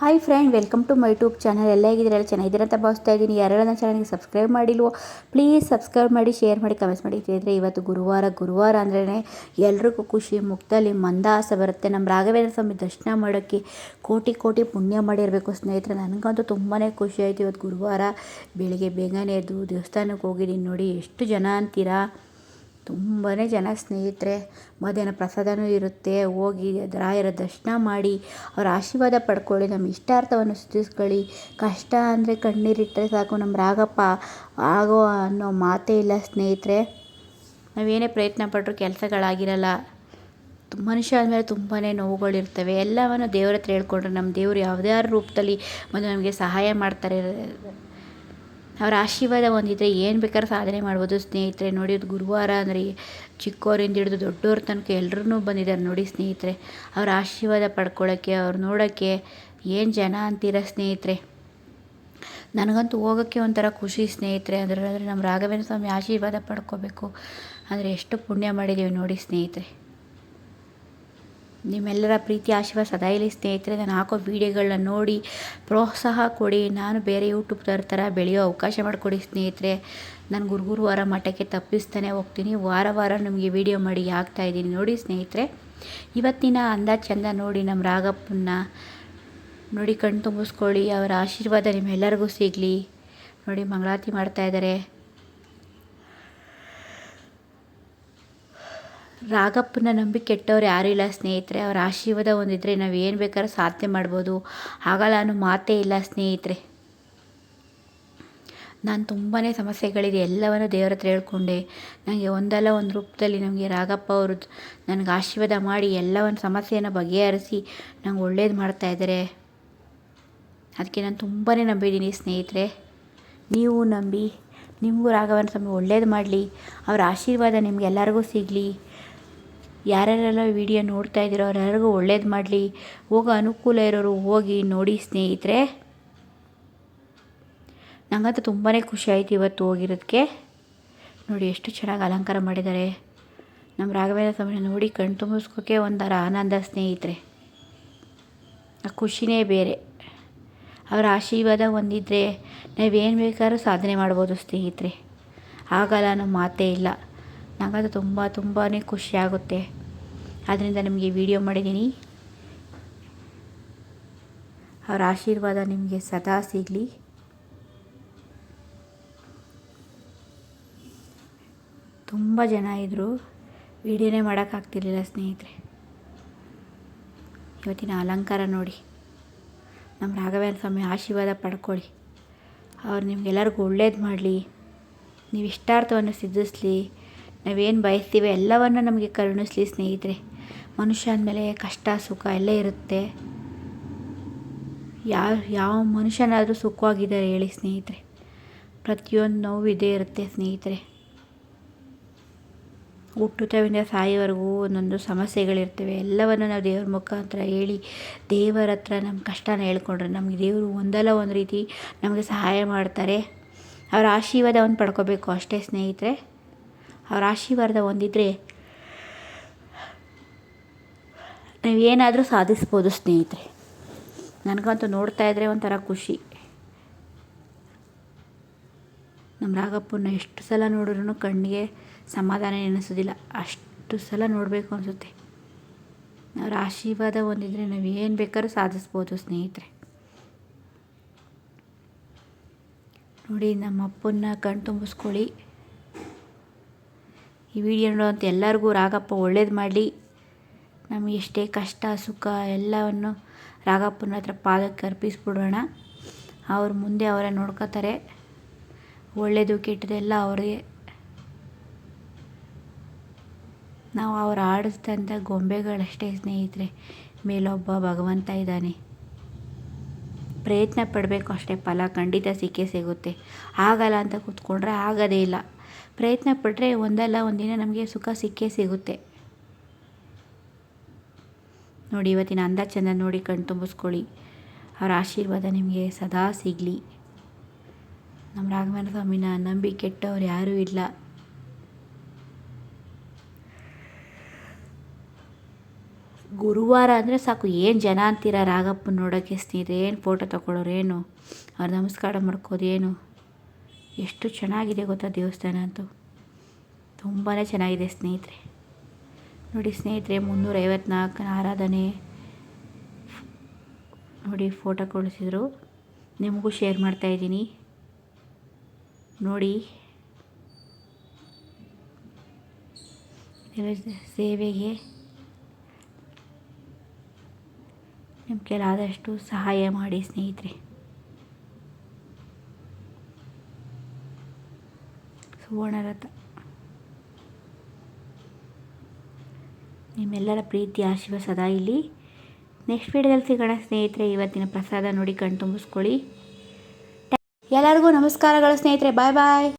Hi friend welcome to my YouTube channel ಎಲ್ಲ ಹೇಗಿದ್ದೀರಾ? ಎಲ್ಲ ಚೆನ್ನಾಗಿದ್ದೀರಾ ಅಂತ ಭಾವಿಸ್ತಾ ಇದ್ದೀನಿ. ಯಾರೆಲ್ಲ ನನ್ನ ಚಾನಲ್ಗೆ ಸಬ್ಸ್ಕ್ರೈಬ್ ಮಾಡಿಲ್ವೋ ಪ್ಲೀಸ್ ಸಬ್ಸ್ಕ್ರೈಬ್ ಮಾಡಿ ಶೇರ್ ಮಾಡಿ ಕಮೆಂಟ್ಸ್ ಮಾಡಿ. ಅಂದರೆ ಇವತ್ತು ಗುರುವಾರ ಗುರುವಾರ ಅಂದ್ರೇ ಎಲ್ರಿಗೂ ಖುಷಿ, ಮುಕ್ತಲ್ಲಿ ಮಂದಾಸ ಬರುತ್ತೆ. ನಮ್ಮ ರಾಘವೇಂದ್ರ ಸ್ವಾಮಿ ದರ್ಶನ ಮಾಡೋಕ್ಕೆ ಕೋಟಿ ಕೋಟಿ ಪುಣ್ಯ ಮಾಡಿರಬೇಕು ಸ್ನೇಹಿತರೆ. ನನಗಂತೂ ತುಂಬಾ ಖುಷಿ ಆಯಿತು ಇವತ್ತು ಗುರುವಾರ. ಬೆಳಿಗ್ಗೆ ಬೇಗನೆ ಎದ್ದು ದೇವಸ್ಥಾನಕ್ಕೆ ಹೋಗಿದ್ದೀನಿ. ನೋಡಿ, ಎಷ್ಟು ಜನ ಅಂತೀರಾ? ತುಂಬಾ ಜನ ಸ್ನೇಹಿತರೆ, ಮಧ್ಯಾಹ್ನ ಪ್ರಸಾದನೂ ಇರುತ್ತೆ. ಹೋಗಿ ರಾಯರ ದರ್ಶನ ಮಾಡಿ, ಅವರ ಆಶೀರ್ವಾದ ಪಡ್ಕೊಳ್ಳಿ, ನಮ್ಮ ಇಷ್ಟಾರ್ಥವನ್ನು ಸಿದ್ಧಿಸ್ಕೊಳ್ಳಿ ಕಷ್ಟ ಅಂದರೆ ಕಣ್ಣೀರಿಟ್ಟರೆ ಸಾಕು, ನಮ್ಮ ರಾಗಪ್ಪ ಆಗೋ ಅನ್ನೋ ಮಾತೇ ಇಲ್ಲ ಸ್ನೇಹಿತರೆ. ನಾವೇನೇ ಪ್ರಯತ್ನ ಪಟ್ಟರು ಕೆಲಸಗಳಾಗಿರಲ್ಲ. ಮನುಷ್ಯ ಆದಮೇಲೆ ತುಂಬಾ ನೋವುಗಳಿರ್ತವೆ. ಎಲ್ಲವನ್ನು ದೇವರ ಹತ್ರ ಹೇಳ್ಕೊಂಡ್ರೆ ನಮ್ಮ ದೇವರು ಯಾವುದೇ ರೂಪದಲ್ಲಿ ಬಂದು ನಮಗೆ ಸಹಾಯ ಮಾಡ್ತಾರೆ. ಅವರ ಆಶೀರ್ವಾದ ಹೊಂದಿದ್ರೆ ಏನು ಬೇಕಾದ್ರೂ ಸಾಧನೆ ಮಾಡ್ಬೋದು. ಸ್ನೇಹಿತರೆ, ನೋಡಿ ಅದು ಗುರುವಾರ ಅಂದರೆ ಚಿಕ್ಕವರಿಂದ ಹಿಡಿದು ದೊಡ್ಡವ್ರ ತನಕ ಎಲ್ಲರೂ ಬಂದಿದ್ದಾರೆ ನೋಡಿ ಸ್ನೇಹಿತರೆ. ಅವರ ಆಶೀರ್ವಾದ ಪಡ್ಕೊಳ್ಳೋಕ್ಕೆ ಅವ್ರು ನೋಡೋಕ್ಕೆ ಏನು ಜನ ಅಂತೀರ ಸ್ನೇಹಿತರೆ? ನನಗಂತೂ ಹೋಗೋಕ್ಕೆ ಒಂಥರ ಖುಷಿ ಸ್ನೇಹಿತರೆ. ಅಂದರೆ ನಮ್ಮ ರಾಘವೇಂದ್ರ ಸ್ವಾಮಿ ಆಶೀರ್ವಾದ ಪಡ್ಕೋಬೇಕು. ಅಂದರೆ ಎಷ್ಟು ಪುಣ್ಯ ಮಾಡಿದ್ದೀವಿ ನೋಡಿ ಸ್ನೇಹಿತರೆ. ನಿಮ್ಮೆಲ್ಲರ ಪ್ರೀತಿ, ಆಶೀರ್ವಾದ, ಸದಾ ಇಲ್ಲಿ ಸ್ನೇಹಿತರೆ. ನಾನು ಹಾಕೋ ವೀಡಿಯೋಗಳನ್ನ ನೋಡಿ ಪ್ರೋತ್ಸಾಹ ಕೊಡಿ. ನಾನು ಬೇರೆ ಯೂಟ್ಯೂಬ್ದವ್ರ ಥರ ಬೆಳೆಯೋ ಅವಕಾಶ ಮಾಡಿಕೊಡಿ ಸ್ನೇಹಿತರೆ. ನಾನು ಗುರು ಗುರುವಾರ ಮಠಕ್ಕೆ ತಪ್ಪಿಸ್ತಾನೆ ಹೋಗ್ತೀನಿ. ವಾರ ವಾರ ನಿಮಗೆ ವೀಡಿಯೋ ಮಾಡಿ ಇದ್ದೀನಿ. ನೋಡಿ ಸ್ನೇಹಿತರೆ, ಇವತ್ತಿನ ಅಂದ ಚಂದ ನೋಡಿ ನಮ್ಮ ರಾಗಪ್ಪನ್ನ ನೋಡಿ ಕಣ್ತುಂಬಿಸ್ಕೊಳ್ಳಿ ಅವರ ಆಶೀರ್ವಾದ ನಿಮ್ಮೆಲ್ಲರಿಗೂ ಸಿಗಲಿ. ನೋಡಿ ಮಂಗಳಾರತಿ ಮಾಡ್ತಾಯಿದ್ದಾರೆ ರಾಗಪ್ಪನ ನಂಬಿ ಕೆಟ್ಟವ್ರು ಯಾರೂ ಇಲ್ಲ. ಸ್ನೇಹಿತರೆ, ಅವ್ರ ಆಶೀರ್ವಾದ ಹೊಂದಿದ್ರೆ ನಾವು ಏನು ಬೇಕಾದ್ರೂ ಸಾಧನೆ ಮಾಡ್ಬೋದು. ಆಗಲ್ಲ ಅನ್ನೋ ಮಾತೇ ಇಲ್ಲ ಸ್ನೇಹಿತರೆ. ನಾನು ತುಂಬಾ ಸಮಸ್ಯೆಗಳಿದೆ, ಎಲ್ಲವನ್ನು ದೇವರ ಹತ್ರ ಹೇಳ್ಕೊಂಡೆ. ನನಗೆ ಒಂದಲ್ಲ, ಒಂದು ರೂಪದಲ್ಲಿ ನಮಗೆ ರಾಗಪ್ಪ ಅವರು ನನಗೆ ಆಶೀರ್ವಾದ ಮಾಡಿ ಎಲ್ಲವನ್ನು ಸಮಸ್ಯೆಯನ್ನು ಬಗೆಹರಿಸಿ ನಂಗೆ ಒಳ್ಳೇದು ಮಾಡ್ತಾಯಿದ್ದಾರೆ ಅದಕ್ಕೆ ನಾನು ತುಂಬಾ ನಂಬಿದ್ದೀನಿ ಸ್ನೇಹಿತರೆ. ನೀವು ನಂಬಿ, ನಿಮಗೂ ರಾಘವನ ಸ್ವಾಮಿ ಒಳ್ಳೇದು ಮಾಡಲಿ. ಅವರ ಆಶೀರ್ವಾದ ನಿಮಗೆಲ್ಲರಿಗೂ ಸಿಗಲಿ. ಯಾರ್ಯಾರೆಲ್ಲ ವೀಡಿಯೋ ನೋಡ್ತಾ ಇದ್ದೀರೋ ಅವ್ರೆಲ್ಲರಿಗೂ ಒಳ್ಳೇದು ಮಾಡಲಿ. ಹೋಗೋ ಅನುಕೂಲ ಇರೋರು ಹೋಗಿ ನೋಡಿ ಸ್ನೇಹಿತರೆ. ನನಗಂತೂ ತುಂಬಾ ಖುಷಿ ಆಯಿತು ಇವತ್ತು ಹೋಗಿರೋದಕ್ಕೆ ನೋಡಿ ಎಷ್ಟು ಚೆನ್ನಾಗಿ ಅಲಂಕಾರ ಮಾಡಿದ್ದಾರೆ. ನಮ್ಮ ರಾಘವೇಂದ್ರ ಸ್ವಾಮಿ ನೋಡಿ ಕಣ್ ತುಂಬಿಸ್ಕೋಕ್ಕೆ ಒಂಥರ ಆನಂದ ಸ್ನೇಹಿತರೆ. ಆ ಖುಷಿನೇ ಬೇರೆ. ಅವರ ಆಶೀರ್ವಾದ ಹೊಂದಿದ್ರೆ ನಾವೇನು ಬೇಕಾದ್ರೂ ಸಾಧನೆ ಮಾಡ್ಬೋದು ಸ್ನೇಹಿತರೆ. ಆಗಲ್ಲ ಅನ್ನೋ ಮಾತೇ ಇಲ್ಲ. ನನಗಂತೂ ತುಂಬ ತುಂಬಾ ಖುಷಿಯಾಗುತ್ತೆ. ಆದ್ದರಿಂದ ನಿಮಗೆ ವಿಡಿಯೋ ಮಾಡಿದ್ದೀನಿ. ಅವರ ಆಶೀರ್ವಾದ ನಿಮಗೆ ಸದಾ ಸಿಗಲಿ. ತುಂಬ ಜನ ಇದ್ದರು ವಿಡಿಯೋನೇ ಮಾಡೋಕ್ಕಾಗ್ತಿರ್ಲಿಲ್ಲ ಸ್ನೇಹಿತರೆ. ಇವತ್ತಿನ ಅಲಂಕಾರ ನೋಡಿ. ನಮ್ಮ ರಾಘವೇಂದ್ರ ಸ್ವಾಮಿ ಆಶೀರ್ವಾದ ಪಡ್ಕೊಳ್ಳಿ. ಅವ್ರು ನಿಮಗೆಲ್ಲರಿಗೂ ಒಳ್ಳೇದು ಮಾಡಲಿ. ನೀವು ಇಷ್ಟಾರ್ಥವನ್ನು ಸಿದ್ಧಿಸ್ಲಿ. ನಾವೇನು ಬಯಸ್ತೀವಿ ಎಲ್ಲವನ್ನು ನಮಗೆ ಕರುಣಿಸಲಿ ಸ್ನೇಹಿತರೆ. ಮನುಷ್ಯ ಅಂದಮೇಲೆ ಕಷ್ಟ, ಸುಖ ಎಲ್ಲ ಇರುತ್ತೆ. ಯಾವ ಯಾವ ಮನುಷ್ಯನಾದರೂ ಸುಖವಾಗಿದ್ದಾರೆ ಹೇಳಿ ಸ್ನೇಹಿತರೆ. ಪ್ರತಿಯೊಂದು ನೋವು ಇದೇ ಇರುತ್ತೆ ಸ್ನೇಹಿತರೆ. ಹುಟ್ಟುತ್ತವಿಂದ ಸಾಯೋವರೆಗೂ ಒಂದೊಂದು ಸಮಸ್ಯೆಗಳಿರ್ತವೆ. ಎಲ್ಲವನ್ನು ನಾವು ದೇವ್ರ ಮುಖಾಂತರ ಹೇಳಿ, ದೇವರ ಹತ್ರ ನಮ್ಮ ಕಷ್ಟನ ಹೇಳ್ಕೊಂಡ್ರೆ ನಮಗೆ ದೇವರು ಒಂದಲ್ಲ ಒಂದು ರೀತಿ ನಮಗೆ ಸಹಾಯ ಮಾಡ್ತಾರೆ. ಅವರ ಆಶೀರ್ವಾದವನ್ನು ಪಡ್ಕೋಬೇಕು ಅಷ್ಟೇ ಸ್ನೇಹಿತರೆ. ಅವರ ಆಶೀರ್ವಾದ ಹೊಂದಿದ್ರೆ ನಾವೇನಾದರೂ ಸಾಧಿಸ್ಬೋದು ಸ್ನೇಹಿತರೆ. ನನಗಂತೂ ನೋಡ್ತಾ ಇದ್ದರೆ ಒಂಥರ ಖುಷಿ. ನಮ್ಮ ರಾಗಪ್ಪನ ಎಷ್ಟು ಸಲ ನೋಡಿದ್ರೂ ಕಣ್ಣಿಗೆ ಸಮಾಧಾನ ಎನಿಸೋದಿಲ್ಲ. ಅಷ್ಟು ಸಲ ನೋಡಬೇಕು ಅನಿಸುತ್ತೆ. ಅವ್ರ ಆಶೀರ್ವಾದ ಹೊಂದಿದ್ರೆ ನಾವು ಏನು ಬೇಕಾದ್ರೂ ಸಾಧಿಸ್ಬೋದು ಸ್ನೇಹಿತರೆ. ನೋಡಿ, ನಮ್ಮ ಅಪ್ಪನ ಕಣ್ ತುಂಬಿಸ್ಕೊಳ್ಳಿ. ಈ ವಿಡಿಯೋ ನೋಡುವಂಥ ಎಲ್ಲರಿಗೂ ರಾಗಪ್ಪ ಒಳ್ಳೇದು ಮಾಡಲಿ. ನಮಗೆ ಎಷ್ಟೇ ಕಷ್ಟ, ಸುಖ ಎಲ್ಲವನ್ನು ರಾಗಪ್ಪನ ಹತ್ರ ಪಾದಕ್ಕೆ ಅರ್ಪಿಸ್ಬಿಡೋಣ. ಅವ್ರ ಮುಂದೆ ಅವರೇ ನೋಡ್ಕೋತಾರೆ. ಒಳ್ಳೆಯದು ಕೆಟ್ಟದೆಲ್ಲ ಅವ್ರಿಗೆ. ನಾವು ಅವ್ರು ಆಡಿಸ್ದಂಥ ಗೊಂಬೆಗಳಷ್ಟೇ ಸ್ನೇಹಿತರೆ. ಮೇಲೊಬ್ಬ ಭಗವಂತ ಇದ್ದಾನೆ. ಪ್ರಯತ್ನ ಪಡಬೇಕು ಅಷ್ಟೇ, ಫಲ ಖಂಡಿತ ಸಿಕ್ಕೇ ಸಿಗುತ್ತೆ. ಆಗಲ್ಲ ಅಂತ ಕೂತ್ಕೊಂಡ್ರೆ ಆಗೋದೇ ಇಲ್ಲ. ಪ್ರಯತ್ನ ಪಟ್ಟರೆ ಒಂದಲ್ಲ, ಒಂದಿನ ನಮಗೆ ಸುಖ ಸಿಕ್ಕೇ ಸಿಗುತ್ತೆ. ನೋಡಿ, ಇವತ್ತಿನ ಅಂದ ಚಂದ ನೋಡಿ ಕಣ್ ತುಂಬಿಸ್ಕೊಳ್ಳಿ. ಅವರ ಆಶೀರ್ವಾದ ನಿಮಗೆ ಸದಾ ಸಿಗಲಿ. ನಮ್ಮ ರಾಘವೇಂದ್ರ ಸ್ವಾಮಿನ ನಂಬಿ ಕೆಟ್ಟವ್ರು ಯಾರೂ ಇಲ್ಲ. ಗುರುವಾರ ಅಂದರೆ ಸಾಕು, ಏನು ಜನ ಅಂತೀರ ರಾಗಪ್ಪನ ನೋಡೋಕ್ಕೆ ಸ್ನೇಹಿತರೆ? ಏನು ಫೋಟೋ ತಗೊಳ್ಳೋರು ಏನು? ಅವ್ರು ನಮಸ್ಕಾರ ಮಾಡ್ಕೋದು ಏನು? ಎಷ್ಟು ಚೆನ್ನಾಗಿದೆ ಗೊತ್ತಾ ದೇವಸ್ಥಾನ ಅಂತೂ. ತುಂಬಾ ಚೆನ್ನಾಗಿದೆ ಸ್ನೇಹಿತರೆ. ನೋಡಿ ಸ್ನೇಹಿತರೆ, ಮುನ್ನೂರೈವತ್ನಾಲ್ಕನ ಆರಾಧನೆ. ನೋಡಿ ಫೋಟೋ ಕಳಿಸಿದ್ರು. ನಿಮಗೂ ಶೇರ್ ಮಾಡ್ತಾಯಿದ್ದೀನಿ ನೋಡಿ. ಸೇವೆಗೆ. ನಿಮ್ಮ ಆದಷ್ಟು ಸಹಾಯ ಮಾಡಿ ಸ್ನೇಹಿತರೆ. ಸುವರ್ಣರಥ. ನಿಮ್ಮೆಲ್ಲರ ಪ್ರೀತಿ ಆಶೀರ್ವಾದ ಸದಾ ಇಲ್ಲಿ ನೆಕ್ಸ್ಟ್ ವೀಡಿಯೋದಲ್ಲಿ ಸಿಗೋಣ ಸ್ನೇಹಿತರೆ, ಇವತ್ತಿನ ಪ್ರಸಾದ ನೋಡಿ ಕಣ್ ತುಂಬಿಸ್ಕೊಳ್ಳಿ. ಎಲ್ಲರಿಗೂ ನಮಸ್ಕಾರಗಳು ಸ್ನೇಹಿತರೆ, ಬಾಯ್ ಬಾಯ್.